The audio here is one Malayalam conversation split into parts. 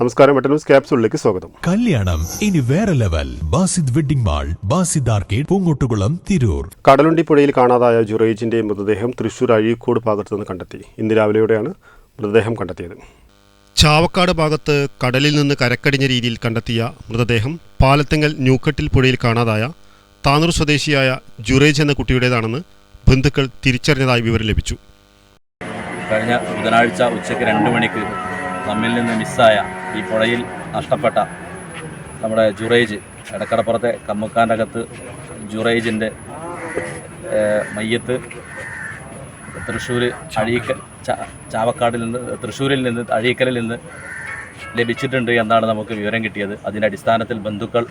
നമസ്കാരം വെട്ട ന്യൂസ് ക്യാപ്സൂളിലേക്ക് സ്വാഗതം. കല്യാണം ഇനി വേറെ level. Basid wedding mall Basid arcade Poongottukulam Tirur. Kadalundi പുഴയിൽ കാണാതായ ജുറൈജിന്റെ മൃതദേഹം തൃശൂർ അഴീക്കോട് ഭാഗത്തു നിന്ന് കണ്ടെത്തി. ഇന്ന് രാവിലെയോടെയാണ് മൃതദേഹം കണ്ടെത്തിയത്. ചാവക്കാട് ഭാഗത്ത് കടലിൽ നിന്ന് കരക്കടിഞ്ഞ രീതിയിൽ കണ്ടെത്തിയ മൃതദേഹം പാലത്തെങ്ങൽ ന്യൂക്കട്ടിൽ പുഴയിൽ കാണാതായ താനൂർ സ്വദേശിയായ ജുറേജ് എന്ന കുട്ടിയുടേതാണെന്ന് ബന്ധുക്കൾ തിരിച്ചറിഞ്ഞതായി വിവരം ലഭിച്ചു. കഴിഞ്ഞ ബുധനാഴ്ച ഉച്ചയ്ക്ക് രണ്ട് മണിക്ക് തമ്മിൽ നിന്ന് മിസ്സായ ഈ പുഴയിൽ നഷ്ടപ്പെട്ട നമ്മുടെ ജുറേജ് എടക്കടപ്പുറത്തെ കമ്മുക്കാന്റെ അകത്ത് ജുറേജിന്റെ മയ്യത്ത് തൃശ്ശൂർ അഴീക്ക ചാവക്കാടിൽ നിന്ന് തൃശ്ശൂരിൽ നിന്ന് അഴീക്കലിൽ നിന്ന് ലഭിച്ചിട്ടുണ്ട് എന്നാണ് നമുക്ക് വിവരം കിട്ടിയത്. അതിന്റെ അടിസ്ഥാനത്തിൽ ബന്ധുക്കൾ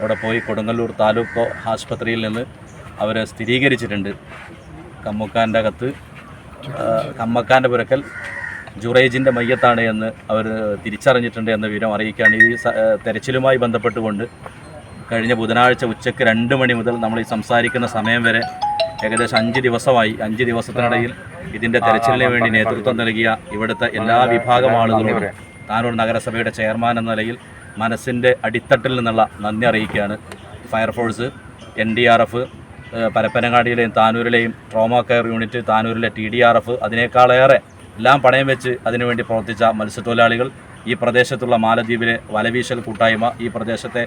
അവിടെ പോയി കൊടുങ്ങല്ലൂർ താലൂക്ക് ആശുപത്രിയിൽ നിന്ന് അവരെ സ്ഥിരീകരിച്ചിട്ടുണ്ട്. കമ്മുക്കാന്റെ അകത്ത് കമ്മക്കാന്റെ പുരക്കൽ ജുറേജിന്റെ മയ്യത്താണ് എന്ന് അവർ തിരിച്ചറിഞ്ഞിട്ടുണ്ട് എന്ന വിവരം അറിയിക്കുകയാണ് ഈ തെരച്ചിലുമായി ബന്ധപ്പെട്ടുകൊണ്ട് കഴിഞ്ഞ ബുധനാഴ്ച ഉച്ചയ്ക്ക് രണ്ട് മണി മുതൽ നമ്മൾ ഈ സംസാരിക്കുന്ന സമയം വരെ ഏകദേശം അഞ്ച് ദിവസമായി അഞ്ച് ദിവസത്തിനിടയിൽ ഇതിന്റെ തെരച്ചിലിന് വേണ്ടി നേതൃത്വം നൽകിയ ഇവിടുത്തെ എല്ലാ വിഭാഗം ആളുകളോടും താനൂർ നഗരസഭയുടെ ചെയർമാൻ എന്ന നിലയിൽ മനസ്സിന്റെ അടിത്തട്ടിൽ നിന്നുള്ള നന്ദി അറിയിക്കുകയാണ് fire force N D R F പരപ്പനങ്ങാടിയിലെയും താനൂരിലെയും ട്രോമ കെയർ യൂണിറ്റ് താനൂരിലെ ടി ഡി ആർ എഫ് അതിനേക്കാളേറെ എല്ലാം പണയം വെച്ച് അതിനുവേണ്ടി പ്രവർത്തിച്ച മത്സ്യത്തൊഴിലാളികൾ ഈ പ്രദേശത്തുള്ള മാലദ്വീപിലെ വലവീശൽ കൂട്ടായ്മ ഈ പ്രദേശത്തെ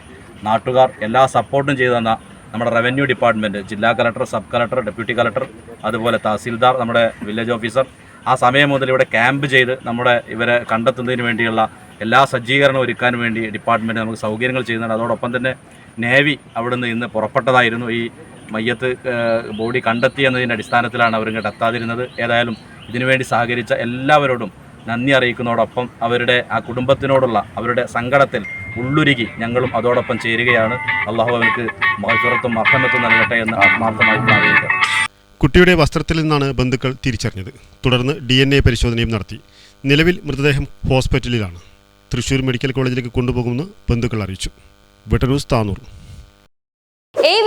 നാട്ടുകാർ എല്ലാ സപ്പോർട്ടും ചെയ്തു തന്ന നമ്മുടെ റവന്യൂ ഡിപ്പാർട്ട്മെന്റ് ജില്ലാ collector sub collector deputy collector അതുപോലെ തഹസീൽദാർ നമ്മുടെ വില്ലേജ് ഓഫീസർ ആ സമയം മുതൽ ഇവിടെ ക്യാമ്പ് ചെയ്ത് നമ്മുടെ ഇവരെ കണ്ടെത്തുന്നതിന് വേണ്ടിയുള്ള എല്ലാ സജ്ജീകരണവും ഒരുക്കാൻ വേണ്ടി ഡിപ്പാർട്ട്മെന്റ് നമുക്ക് സൗകര്യങ്ങൾ ചെയ്യുന്നുണ്ട്. അതോടൊപ്പം തന്നെ നേവി അവിടുന്ന് ഇന്ന് പുറപ്പെട്ടതായിരുന്നു. ഈ മയ്യത്ത് ബോഡി കണ്ടെത്തി എന്നതിന്റെ അടിസ്ഥാനത്തിലാണ് അവരിങ്ങോട്ട് എത്താതിരുന്നത്. ഏതായാലും ഇതിനുവേണ്ടി സഹകരിച്ച എല്ലാവരോടും നന്ദി അറിയിക്കുന്നതോടൊപ്പം അവരുടെ ആ കുടുംബത്തിനോടുള്ള അവരുടെ സങ്കടത്തിൽ ഉള്ളുരുകി ഞങ്ങളും അതോടൊപ്പം ചേരുകയാണ്. അള്ളാഹു അവർക്ക് മഹസുറത്തും മർഹമത്തും നൽകട്ടെ എന്ന് ആത്മാർത്ഥമായി പ്രാർത്ഥിക്കുക കുട്ടിയുടെ വസ്ത്രത്തിൽ നിന്നാണ് ബന്ധുക്കൾ തിരിച്ചറിഞ്ഞത്. തുടർന്ന് ഡി എൻ എ പരിശോധനയും നടത്തി. നിലവിൽ മൃതദേഹം ഹോസ്പിറ്റലിലാണ്. തൃശൂർ മെഡിക്കൽ കോളേജിലേക്ക് കൊണ്ടുപോകുമെന്ന് ബന്ധുക്കൾ അറിയിച്ചു. വെട്ടനൂസ് താനൂർ. താനൂർ